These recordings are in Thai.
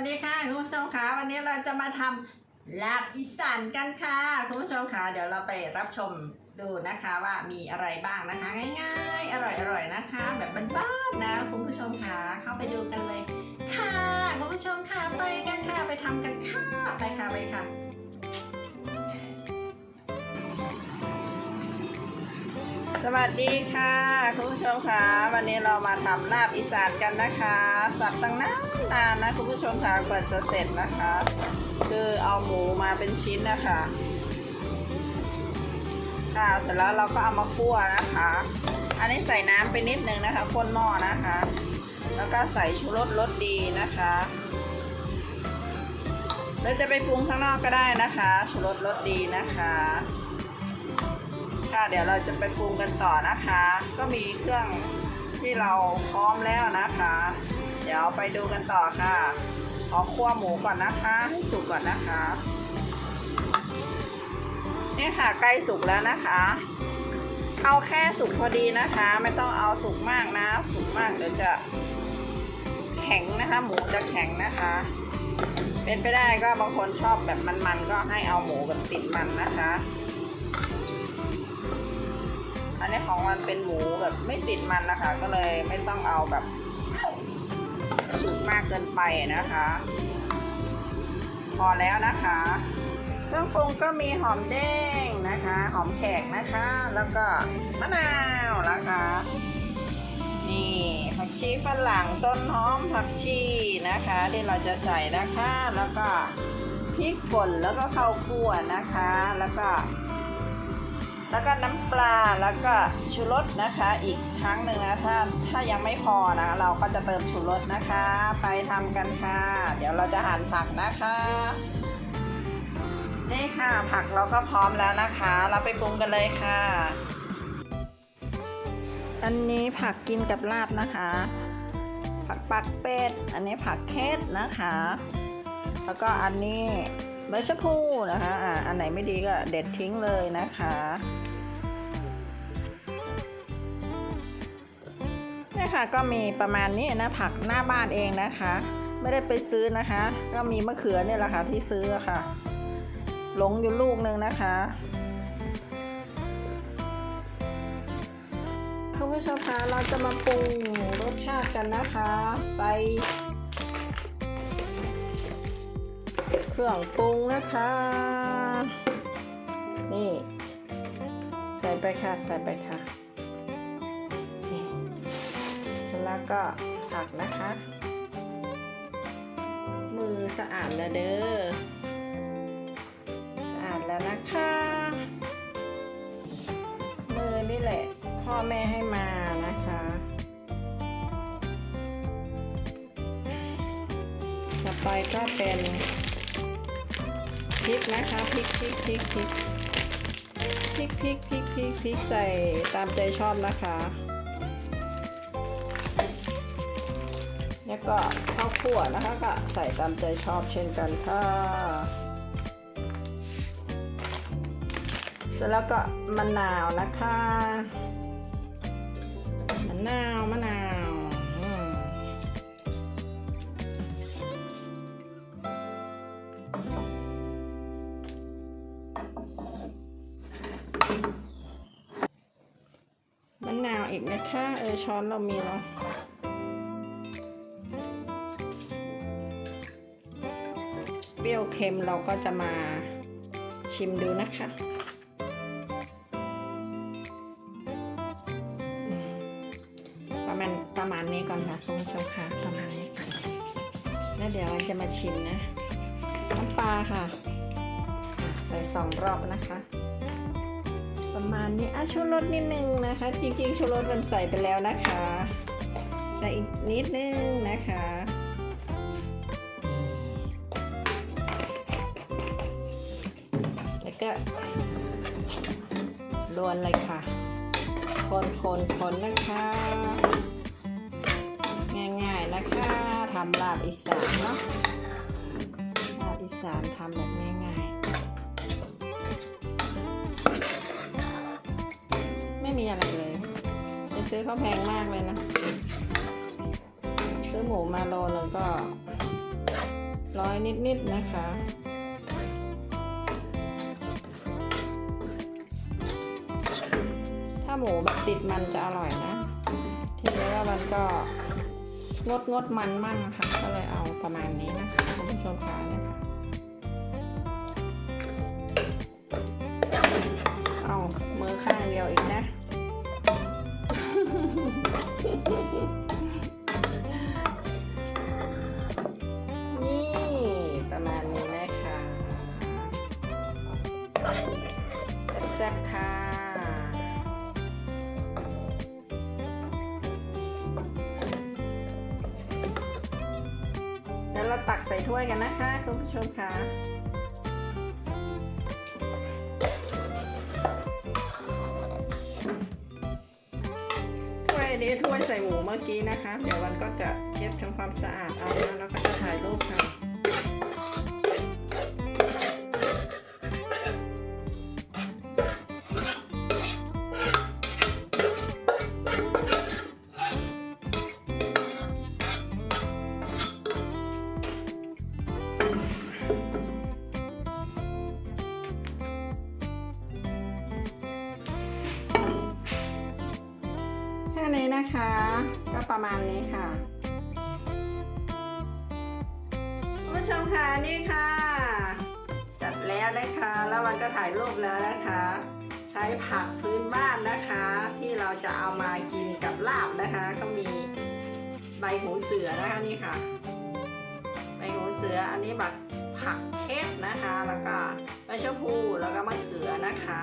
วัสดีค่ะคุณผู้ชมค่ะวันนี้เราจะมาทำลาบอีสานกันค่ะคุณผู้ชมค่ะเดี๋ยวเราไปรับชมดูนะคะว่ามีอะไรบ้างนะคะ ง่ายๆ อร่อยๆนะคะ แบบบ้านๆนะคุณผู้ชมค่ะเข้าไปดูกันเลยค่ะคุณผู้ชมค่ะไปกันค่ะไปทำกันค่ะไปค่ะไปค่ะ สวัสดีค่ะคุณผู้ชมค่ะ วันนี้เรามาทำลาบอีสานกันนะคะ สับตั้งนานนานนะคุณผู้ชมค่ะกว่าจะเสร็จนะคะ คือเอาหมูมาเป็นชิ้นนะคะ ค่ะเสร็จแล้วเราก็เอามาคั่วนะคะ อันนี้ใส่น้ำไปนิดนึงนะคะข้นหม้อนะคะ แล้วก็ใส่ชูรสรสดีนะคะแล้วจะไปปรุงข้างนอกก็ได้นะคะชูรสรสดีนะคะ ค่ะเดี๋ยวเราจะไปปรุงกันต่อนะคะ ก็มีเครื่องที่เราพร้อมแล้วนะคะ เดี๋ยวไปดูกันต่อค่ะขอคั่วหมูก่อนนะคะให้สุกก่อนนะคะนี่ค่ะใกล้สุกแล้วนะคะ เอาแค่สุกพอดีนะคะ ไม่ต้องเอาสุกมากนะ สุกมากเดี๋ยวจะแข็งนะคะ หมูจะแข็งนะคะ เป็นไปได้ก็บางคนชอบแบบมันๆก็ให้เอาหมูแบบติดมันนะคะ อันนี้ของมันเป็นหมูแบบไม่ติดมันนะคะ ก็เลยไม่ต้องเอาแบบสุกมากเกินไปนะคะ พอแล้วนะคะ เครื่องปรุงก็มีหอมแดงนะคะ หอมแขกนะคะ แล้วก็มะนาวนะคะนี่ผักชีฝรั่งต้นหอมผักชีนะคะ ที่เราจะใส่นะคะ แล้วก็พริกป่นแล้วก็ข้าวคั่วนะคะ แล้วก็ แล้วก็น้ำปลาแล้วก็ชูรสนะคะอีกครั้งหนึ่งนะถ้าถ้ายังไม่พอนะเราก็จะเติมชูรสนะคะ ไปทำกันค่ะ เดี๋ยวเราจะหั่นผักนะคะ นี่ค่ะผักเราก็พร้อมแล้วนะคะ เราไปปรุงกันเลยค่ะ อันนี้ผักกินกับลาบนะคะ ผักปักเป็ด อันนี้ผักแคทนะคะ แล้วก็อันนี้ ใบชะพูนะคะอ่าอันไหนไม่ดีก็เด็ดทิ้งเลยนะคะนี่ค่ะก็มีประมาณนี้นะผักหน้าบ้านเองนะคะ ไม่ได้ไปซื้อนะคะ ก็มีมะเขือเนี่ยแหละค่ะที่ซื้อค่ะหลงอยู่ลูกหนึ่งนะคะคุณผู้ชมคะเราจะมาปรุงรสชาติกันนะคะ ใส่ เครื่องปรุงนะคะ นี่ ใส่ไปค่ะ ใส่ไปค่ะนี่เสร็จแล้วก็ผักนะคะ มือสะอาดแล้วเด้อ สะอาดแล้วนะคะ มือนี่แหละ พ่อแม่ให้มานะคะต่อไปก็เป็น ริกนะคะพริกพริกพริกพริกพริกพริกพริกพริกพริกใส่ตามใจชอบนะคะ แล้วก็ข้าวคั่วนะคะก็ใส่ตามใจชอบเช่นกันค่ะเสร็จแล้วก็มะนาวนะคะมะนาวมะนาว อีกนะคะ เออช้อนเรามีเนาะเปรี้ยวเค็มเราก็จะมาชิมดูนะคะ ประมาณประมาณนี้ก่อนค่ะคุณผู้ชมค่ะประมาณนี้ก่อนแล้วเดี๋ยวเราจะมาชิมนะน้ำปลาค่ะ ใส่สองรอบนะคะ มาณนี้อะชูรสนิดนึงนะคะ จริงๆชูรสมันใส่ไปแล้วนะคะ ใส่อีกนิดนึงนะคะแล้วก็รวนเลยค่ะ คนคนคนนะคะ ง่ายๆนะคะทำลาบอีสานเนาะลาบอีสานทำแบบง่ายๆ ม่มีอะไรเลยไปซื้อเขาแพงมากเลยนะ ซื้อหมูมาโลนึงก็ร้อยนิดๆนะคะถ้าหมูแบบติดมันจะอร่อยนะ ทีนี้ว่ามันก็งดงดมันมั่งนะคะก็เลยเอาประมาณนี้นะคะคุณผู้ชมคะนะคะเอามือข้างเดียวอีกนะ นี่ประมาณนี้นะคะแซ่บๆค่ะเดี๋ยวเราตักใส่ถ้วยกันนะคะ คุณผู้ชมค่ะ ถ้วยนี้ถ้วยใส่หมูเมื่อกี้นะคะ เดี๋ยววันก็จะเช็ดทำความสะอาดเอาแล้วก็จะถ่ายรูปค่ะ ก็ประมาณนี้ค่ะคุณผู้ชมค่ะนี่ค่ะ จัดแล้วนะคะ แล้ววันก็ถ่ายรูปแล้วนะคะ ใช้ผักพื้นบ้านนะคะ ที่เราจะเอามากินกับลาบนะคะ ก็มีใบหูเสือนะคะนี่ค่ะ ใบหูเสืออันนี้แบบผักเค็ดนะคะ แล้วก็ใบชะพูแล้วก็มะเขือนะคะ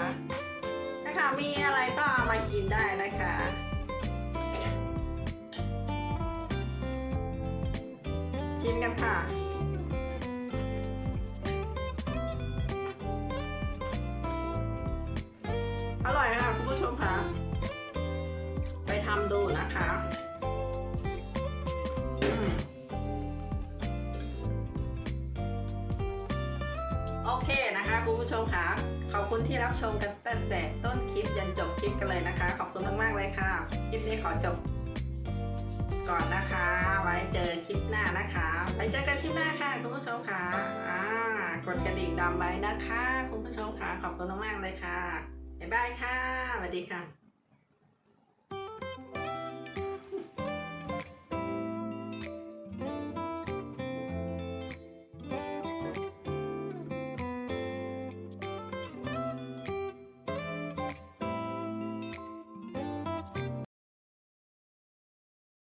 นะคะมีอะไรก็เอามากินได้นะคะ ชิมกันค่ะ อร่อยค่ะคุณผู้ชมค่ะ ไปทำดูนะคะโอเคนะคะคุณผู้ชมค่ะขอบคุณที่รับชมกันตั้งแต่ต้นคลิปยันจบคลิปกันเลยนะคะ ขอบคุณมากๆเลยค่ะ คลิปนี้ขอจบก่อนนะคะ ว้เจอคลิปหน้านะคะ ไปเจอกันคลิปหน้าค่ะคุณผู้ชมค่ะอ่ากดกระดิ่งดำไว้นะคะ คุณผู้ชมค่ะขอบคุณมากๆเลยค่ะบ๊ายบายค่ะสวัสดีค่ะ